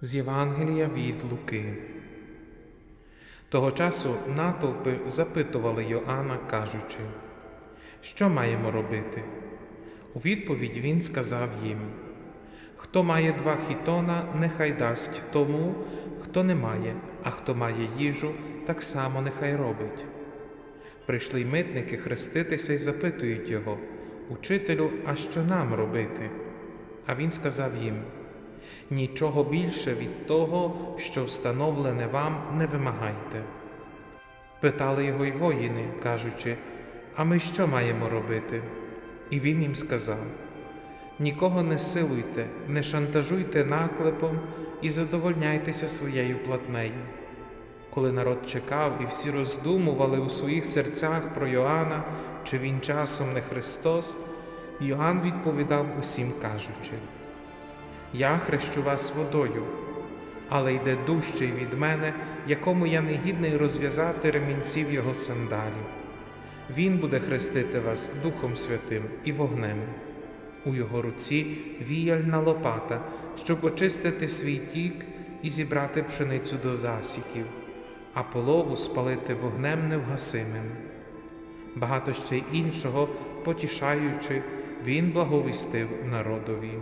З Євангелія від Луки. Того часу натовпи запитували Йоанна, кажучи, що маємо робити? У відповідь він сказав їм: Хто має два хітона, нехай дасть тому, хто не має, а хто має їжу, так само нехай робить. Прийшли митники хреститися й запитують його, Учителю, а що нам робити? А він сказав їм: Нічого більше від того, що встановлене вам, не вимагайте. Питали його й воїни, кажучи, а ми що маємо робити? І він їм сказав: Нікого не силуйте, не шантажуйте наклепом і задовольняйтеся своєю платнею. Коли народ чекав і всі роздумували у своїх серцях про Йоанна, чи він часом не Христос, Йоанн відповідав усім, кажучи: Я хрещу вас водою, але йде дужчий від мене, якому я не гідний розв'язати ремінців його сандалів. Він буде хрестити вас Духом Святим і вогнем. У його руці віяльна лопата, щоб очистити свій тік і зібрати пшеницю до засіків, а полову спалити вогнем невгасимим. Багато ще іншого, потішаючи, він благовістив народові.